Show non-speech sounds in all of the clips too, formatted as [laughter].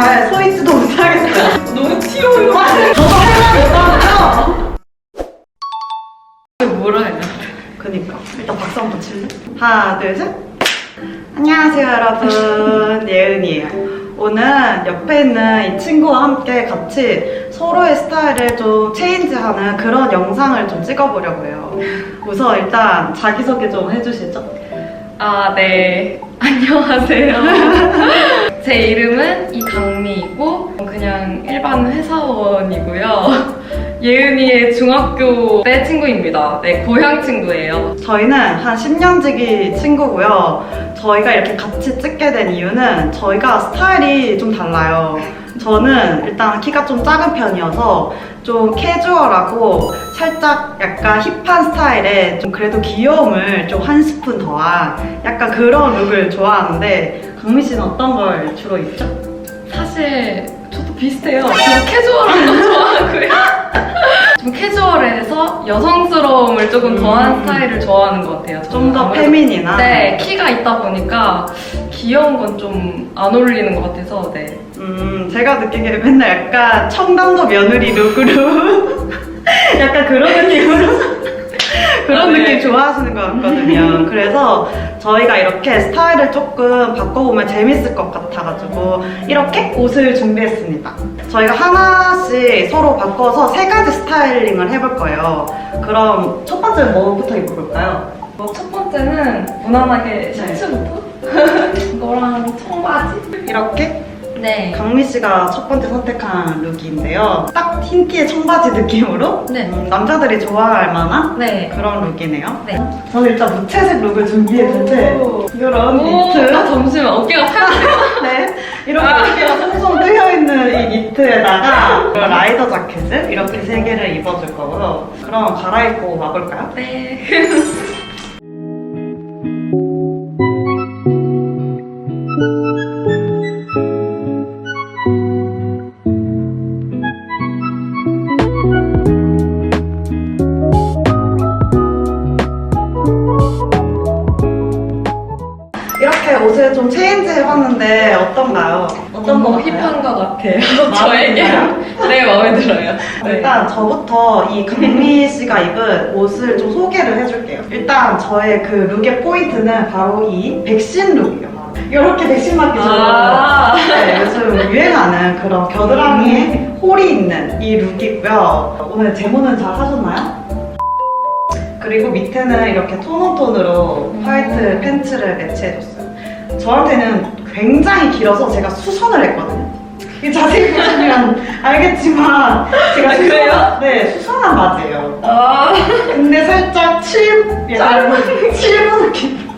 잘 서있지도 못하겠어요. 너무 튀어요. 저도 할말 못하고요. 뭐라 해야 돼? 그니까 일단 박수 한번 칠래? 하나 둘 셋. 안녕하세요 여러분 예은이에요. 오늘 옆에 있는 이 친구와 함께 같이 서로의 스타일을 좀 체인지하는 그런 영상을 좀 찍어보려고 해요. 우선 일단 자기소개 좀 해주시죠. 아, 네. 안녕하세요. [laughs] 제 이름은 이강미이고, 그냥 일반 회사원이고요. [laughs] 예은이의 중학교 때 친구입니다. 네, 고향 친구예요. 저희는 한 10년지기 친구고요. 저희가 이렇게 같이 찍게 된 이유는 저희가 스타일이 좀 달라요. 저는 일단 키가 좀 작은 편이어서 좀 캐주얼하고 살짝 약간 힙한 스타일에 좀 그래도 귀여움을 좀 한 스푼 더한 약간 그런 룩을 좋아하는데 강민 씨는 어떤 걸 주로 입죠? 사실 저도 비슷해요. 저 캐주얼한 거 좋아하고요. [laughs] 좀 캐주얼해서 여성스러움을 조금 더한 음. 스타일을 좋아하는 것 같아요. 좀 더 페미닌한? 네, 키가 있다 보니까 귀여운 건 좀 안 어울리는 것 같아서 네. 음, 제가 느끼기에 맨날 약간 청담도 며느리 룩으로 [laughs] 약간 그런 느낌으로 [laughs] 그런 아, 네. 느낌 좋아하시는 것 같거든요. 그래서 저희가 이렇게 스타일을 조금 바꿔보면 재밌을 것 같아가지고 이렇게 옷을 준비했습니다. 저희가 하나씩 서로 바꿔서 세 가지 스타일링을 해볼 거예요. 그럼 첫 번째는 뭐부터 입어볼까요? 뭐 첫 번째는 무난하게 셔츠부터 [laughs] 이거랑 청바지. 이렇게 네. 강미 씨가 첫 번째 선택한 룩인데요. 딱 흰티의 청바지 느낌으로 네. 음, 남자들이 좋아할 만한 네. 그런 룩이네요. 네. 저는 일단 무채색 룩을 준비했는데 오. 이런 오, 니트 아, 잠시만 어깨가 [laughs] 파였네요. 네 이렇게 아. 어깨가 송송 뜨여 있는 이 니트에다가 라이더 자켓을 이렇게 세 개를 입어줄 거고요. 그럼 갈아입고 와볼까요? 네. [laughs] 좀 체인지 해봤는데 어떤가요? 어떤 거 너무? 힙한 것 같아요. [laughs] 저에게. 네, 마음에 들어요. [laughs] 네. 일단 저부터 이 강미 씨가 입은 옷을 좀 소개를 해줄게요. 일단 저의 그 룩의 포인트는 바로 이 백신 룩이에요. 이렇게 백신 맞기 좋은 아. 네, 요즘 유행하는 그런 겨드랑이에 홀이 있는 이 룩이고요. 오늘 제모는 잘 하셨나요? 그리고 밑에는 이렇게 톤온톤으로 음. 화이트 팬츠를 매치해줬어요. 저한테는 굉장히 길어서 제가 수선을 했거든요. 이 자세히 보시면 알겠지만 제가 아, 수선, 그래요? 네 수선한 바지예요. 아, 근데 살짝 칠 짧은 칠분 느낌.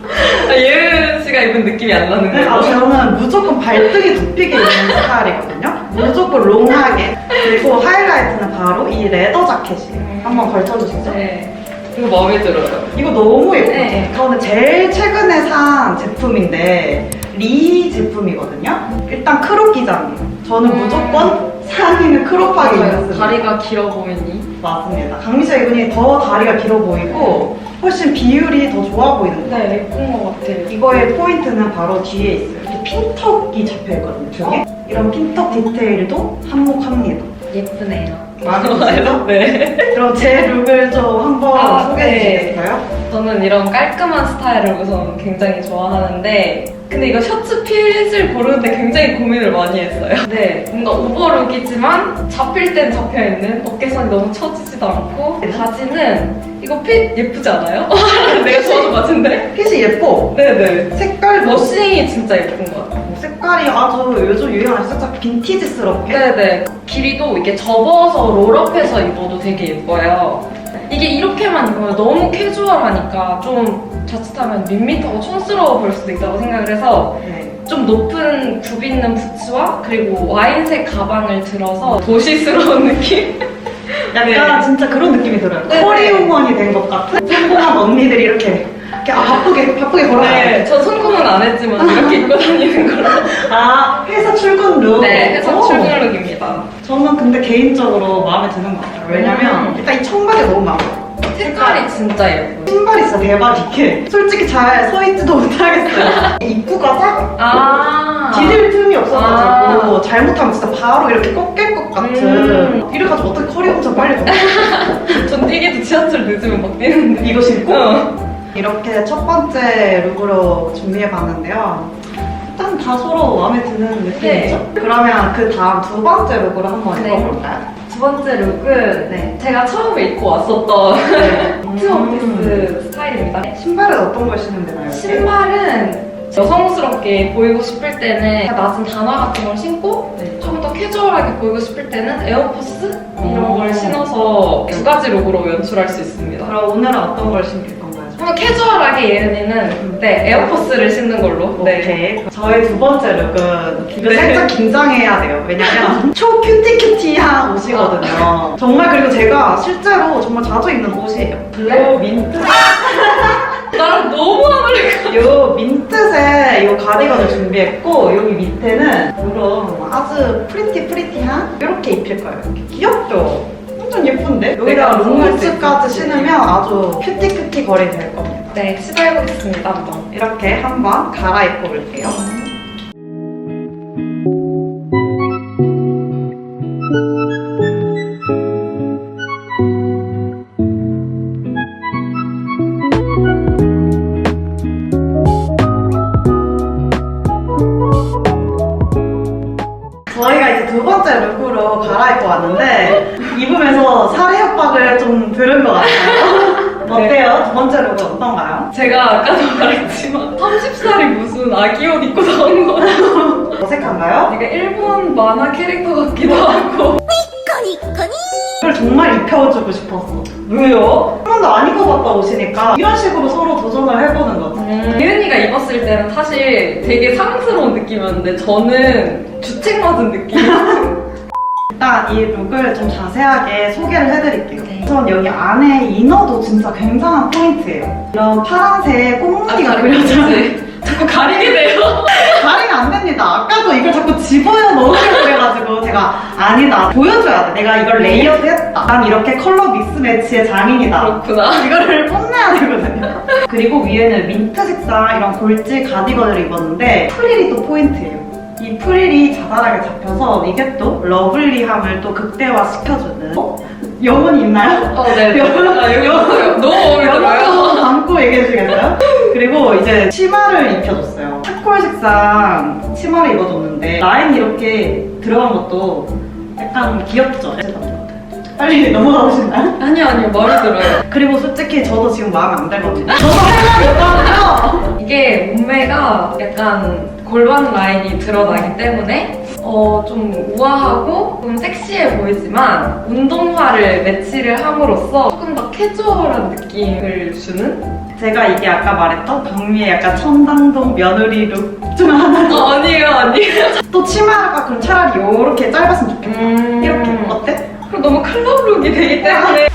예은 씨가 입은 느낌이 안 나는 네, 아, 거예요. 저는 무조건 발등이 굽히게 입는 스타일이거든요. 무조건 롱하게. 그리고 하이라이트는 바로 이 레더 자켓이에요. 한번 걸쳐주시죠. 네. 이거 마음에 들어요. 이거 너무 예쁘죠? 네. 저는 제일 최근에 산 제품인데 리 제품이거든요. 일단 크롭 기장이에요. 저는 음. 무조건 상의는 크롭하게 맞아요. 입었습니다. 다리가 길어 보이니. 맞습니다. 강미 씨가 입으니 더 다리가 길어 보이고 훨씬 비율이 더 좋아 보이는 거예요. 네, 예쁜 것 같아요. 이거의 포인트는 바로 뒤에 있어요. 이렇게 핀턱이 잡혀 있거든요. 저게 이런 핀턱 디테일도 한몫합니다. 예쁘네요. 마음에 드세요? 네. 그럼 제 룩을 좀 한번 아, 소개해 네. 주시겠어요? 저는 이런 깔끔한 스타일을 우선 굉장히 좋아하는데 근데 이거 셔츠 핏을 고르는데 굉장히 고민을 많이 했어요. [laughs] 네, 뭔가 오버룩이지만 잡힐 땐 잡혀있는 어깨선이 너무 처지지도 않고 바지는 이거 핏 예쁘지 않아요? [laughs] 내가 좋아하는 바지인데? 핏이 예뻐. 네네. 색깔도 머싱이 진짜 예쁜 것 같아요. 색깔이 아주 요즘 유행하는 살짝 빈티지스럽게 네네. 길이도 이게 접어서 롤업해서 입어도 되게 예뻐요. 이게 이렇게만 입으면 너무 캐주얼하니까 좀 자칫하면 밋밋하고 촌스러워 보일 수도 있다고 생각을 해서 네. 좀 높은 굽 있는 부츠와 그리고 와인색 가방을 들어서 도시스러운 [laughs] 느낌? 약간 네. 진짜 그런 느낌이 들어요. 네, 커리우먼이 된 것 같은 성공한 언니들이 이렇게, 이렇게 아, 바쁘게 바쁘게 걸어가요. 네, 저 성공은 안 했지만 이렇게 입고 다니는 걸로. [laughs] 아 회사 출근 룩. 네, 회사 오. 출근룩입니다. 저는 근데 개인적으로 마음에 드는 것 같아요. 왜냐면 음. 일단 이 청바지 너무 마음에 들어요. 색깔이 진짜 예뻐요. 신발이 진짜 대박이게 솔직히 잘 서 있지도 못하겠어요. [laughs] 입구가 딱 아. 디딜 틈이 없어가지고 진짜로 잘못하면 진짜 바로 이렇게 꺾일 것 같은 음. 이래가지고 어떻게 커리 엄청 빨리 걷어 [laughs] 전 뛰기도 지하철 늦으면 막 뛰는데. 이거 신고 어. 이렇게 첫 번째 룩으로 준비해봤는데요 일단 다 서로 마음에 드는 느낌이죠? 그러면 그 다음 두 번째 룩으로 한번 네. 입어볼까요? 두 번째 룩은 네. 제가 처음에 입고 왔었던 네. [laughs] 트원피스 스타일입니다. 신발은 어떤 걸 신으면 되나요? 신발은 여성스럽게 보이고 싶을 때는 낮은 단화 같은 걸 신고 네. 좀더 캐주얼하게 보이고 싶을 때는 에어포스 이런 어. 걸 연출해서 두 가지 룩으로 연출할 수 있습니다. 그럼 오늘은 어떤 걸 신길 건가요? 한번 캐주얼하게 예은이는 네 에어포스를 신는 걸로. 네. 오케이. 저의 두 번째 룩은 이거 네. 살짝 긴장해야 돼요. 왜냐면 [laughs] 초 큐티큐티한 옷이거든요. 정말 그리고 제가 실제로 정말 자주 입는 옷이에요. 요 민트, [laughs] 나랑 너무 안 어울릴 요 민트색 요 가디건을 준비했고 여기 밑에는 이런 아주 프리티 프리티한 이렇게 입힐 거예요. 이렇게 귀엽죠? 완전 예쁜데? 여기다가 내가 정말 롱부츠까지. 신으면 아주 큐티큐티 거리 될 겁니다. 네 시도해보겠습니다 한번. 이렇게 한번 갈아입고 올게요. 저희가 이제 두 번째 룩으로 갈아입고 왔는데 협박을 좀 들은 것 같아요. [laughs] 어때요? 두 번째 룩은 어떤가요? 제가 아까도 [laughs] 말했지만 30살이 무슨 아기 옷 입고 나온 거예요. 어색한가요? 이게 일본 만화 캐릭터 같기도 하고. 이걸 정말 입혀주고 싶었어. 왜요? 한 번도 안 입어봤다 옷이니까 이런 식으로 서로 도전을 해보는 거죠. 음, 예은이가 입었을 때는 사실 되게 사랑스러운 느낌이었는데 저는 주책 맞은 느낌. [laughs] 일단 이 룩을 좀 자세하게 소개를 해드릴게요. 네. 우선 여기 안에 이너도 진짜 굉장한 포인트예요. 이런 파란색 꽁무니가 그려져 있는 자꾸 가리게 돼요. 가리면 안 됩니다. 아까도 이걸 자꾸 집어여 넣으려고 그래가지고 제가 아니다. 보여줘야 돼. 내가 이걸 레이어드 했다. 난 이렇게 컬러 믹스 매치의 장인이다. 그렇구나. 이거를 뽐내야 되거든요. 그리고 위에는 민트 색상 이런 골지 가디건을 입었는데 프릴이 또 포인트예요. 이 프릴이 자잘하게 잡혀서 이게 또 러블리함을 또 극대화시켜주는 어? 영혼이 있나요? 어, 네. 여러분, 아, 여기 왔어요. 너무 어울리더라고요. 영혼도 담고 얘기해 주시겠어요? 그리고 이제 치마를 입혀줬어요. 차콜 색상 치마를 입어줬는데 라인이 이렇게 들어간 것도 약간 귀엽죠? 빨리 넘어가고 싶나요? 아니요, 아니요. 마음에 들어요. 그리고 솔직히 저도 지금 마음에 안 들거든요. [laughs] 저도 할 말이 없거든요. 이게 몸매가 약간 골반 라인이 드러나기 때문에 어, 좀 우아하고 좀 섹시해 보이지만 운동화를 매치를 함으로써 조금 더 캐주얼한 느낌을 주는? 제가 이게 아까 말했던 강미의 약간 청담동 며느리 룩 중 하나. 어, 아니에요, 아니에요. [laughs] 또 치마가 그럼 차라리 이렇게 짧았으면 좋겠다. 음, 이렇게 어때? 그럼 너무 클럽 룩이 되기 때문에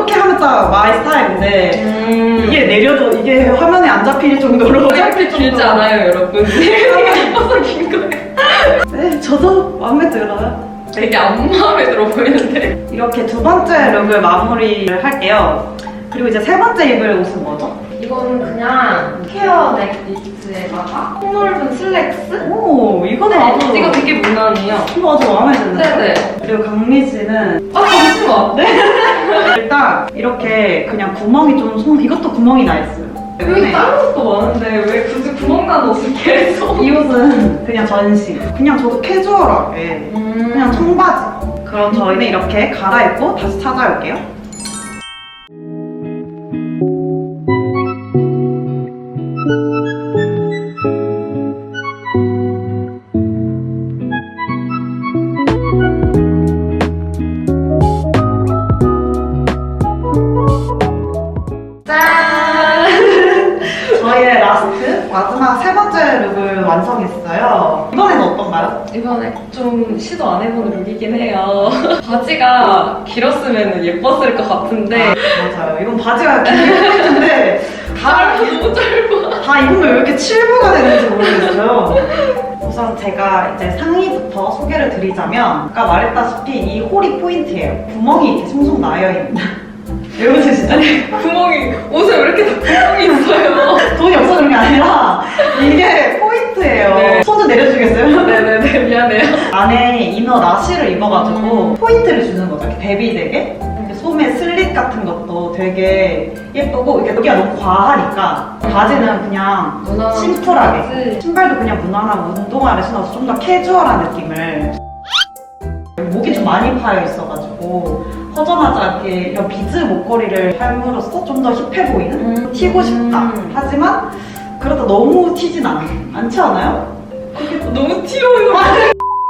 이렇게 하면 딱 마이 스타일인데 음, 이게 내려도 이게 화면에 안 잡힐 정도로 이렇게 길지 않아요, 여러분. [laughs] 예뻐서 긴 거예요. 네, 저도 마음에 들어요. 되게 안 마음에 들어 보이는데. 이렇게 두 번째 룩을 마무리를 할게요. 그리고 이제 세 번째 입을 옷은 뭐죠? 이거는 그냥 케어 넥 니트에다가 폭넓은 슬랙스? 오, 이거는 네, 아주 이거 되게 무난해요. 이거 아주 마음에 드는데. 네네. 그리고 강미 씨는 아, 잠시만. 이렇게 그냥 구멍이 좀 손, 이것도 구멍이 나 있어요. 여기 다른 옷도 많은데 왜 굳이 구멍 난 옷을 계속? [laughs] 이 옷은 그냥 전시. 그냥 저도 캐주얼하게 그냥 청바지. 그럼 저희는 이렇게 갈아입고 다시 찾아올게요. 이번에 좀 시도 안 해본 룩이긴 해요. [laughs] 바지가 길었으면 예뻤을 것 같은데 맞아요. 이건 바지가 길는데 다, 너무 짧아. 다 입으면 왜 이렇게 칠부가 되는지 모르겠어요. 우선 제가 이제 상의부터 소개를 드리자면 아까 말했다시피 이 홀이 포인트예요. 구멍이 이렇게 송송 나여 있는. 왜 웃으시죠? 구멍이 옷에 왜 이렇게 다 구멍이 있어요? 돈이 없어 그런 게 아니라 이게 포인트예요. 네. 손 좀 내려주겠어요? 미안해요. 안에 이너 나시를 입어가지고 포인트를 주는 거죠. 이렇게 대비되게. 이렇게 소매 슬릿 같은 것도 되게 예쁘고 이렇게 여기가 너무 과하니까 바지는 그냥 무난한 심플하게 바지. 신발도 그냥 무난한 운동화를 신어서 좀 더 캐주얼한 느낌을 목이 좀 많이 파여 있어가지고 허전하지 않게 이런 비즈 목걸이를 함으로써 좀 더 힙해 보이는 음. 튀고 싶다 음. 하지만 그러다 너무 튀진 않, 않지 않아요? 너무 튀어요.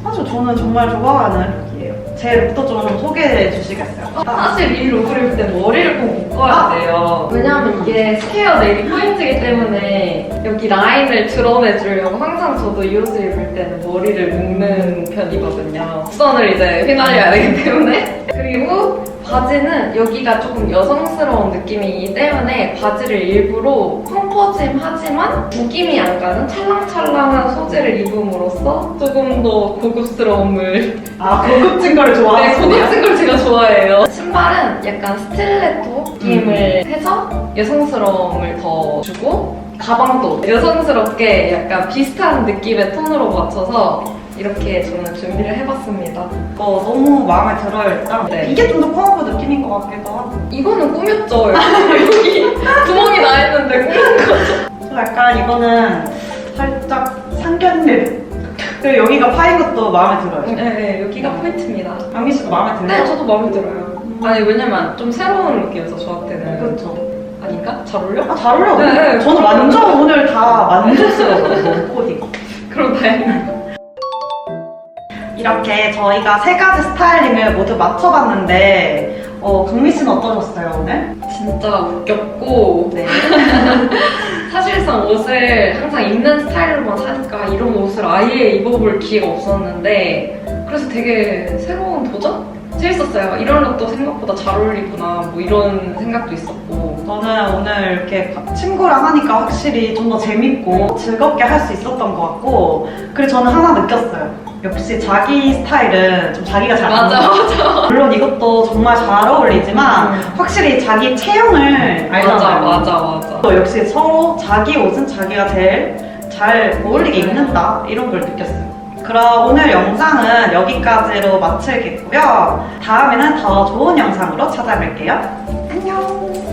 사실 저는 정말 좋아하는 룩이에요 제 룩도 좀 소개해 주시겠어요? 사실 이 룩을 입을 때 머리를 꼭 묶어야 돼요. 왜냐하면 이게 스퀘어 네일이 포인트이기 때문에 여기 라인을 드러내 주려고 항상 저도 이 옷을 입을 때는 머리를 묶는 편이거든요. 곡선을 이제 휘날려야 되기 때문에. 그리고 바지는 여기가 조금 여성스러운 느낌이기 때문에 바지를 일부러 펑퍼짐 하지만 구김이 안 가는 찰랑찰랑한 소재를 입음으로써 조금 더 고급스러움을 아 고급진 걸 네, 좋아하시네요? 고급진 걸 제가 좋아해요. 신발은 약간 스틸레토 느낌을 해서 여성스러움을 더 주고 가방도 여성스럽게 약간 비슷한 느낌의 톤으로 맞춰서 이렇게 저는 준비를 해봤습니다. 어, 너무 마음에 들어요 일단 네. 이게 좀더 펑크 느낌인 것 같기도 하고 이거는 꾸몄죠. 여기 [laughs] 구멍이 나 있는데 꾸민 거죠. 저 약간 이거는 살짝 상견례 그리고 여기가 파인 것도 마음에 들어요 네, 네, 여기가 포인트입니다. 강민 씨도 마음에 네, 들어요? 저도 마음에 들어요. 아니 왜냐면 좀 새로운 룩이어서 저한테는 그렇죠 아닌가? 잘 어울려? 아, 잘 어울려 네, 네. 저는 완전 오늘 다 만족스러워요 [laughs] 옷이 그럼 다행이다. 이렇게 저희가 세 가지 스타일링을 모두 맞춰봤는데 어, 강민 씨는 어떠셨어요 오늘? 진짜 웃겼고 네 [laughs] 사실상 옷을 항상 입는 스타일로만 사니까 이런 옷을 아예 입어볼 기회가 없었는데 그래서 되게 새로운 도전? 재밌었어요. 이런 룩도 생각보다 잘 어울리구나 뭐 이런 생각도 있었고 저는 오늘 이렇게 친구랑 하니까 확실히 좀 더 재밌고 즐겁게 할 수 있었던 것 같고 그리고 저는 하나 느꼈어요. 역시 자기 스타일은 좀 자기가 잘 맞아 것 맞아 물론 이것도 정말 잘 어울리지만 음. 확실히 자기 체형을 맞아 알잖아요. 맞아 맞아 또 역시 서로 자기 옷은 자기가 제일 잘 어울리게 입는다 이런 걸 느꼈어요. 그럼 오늘 영상은 여기까지로 마치겠고요. 다음에는 더 좋은 영상으로 찾아뵐게요. 안녕.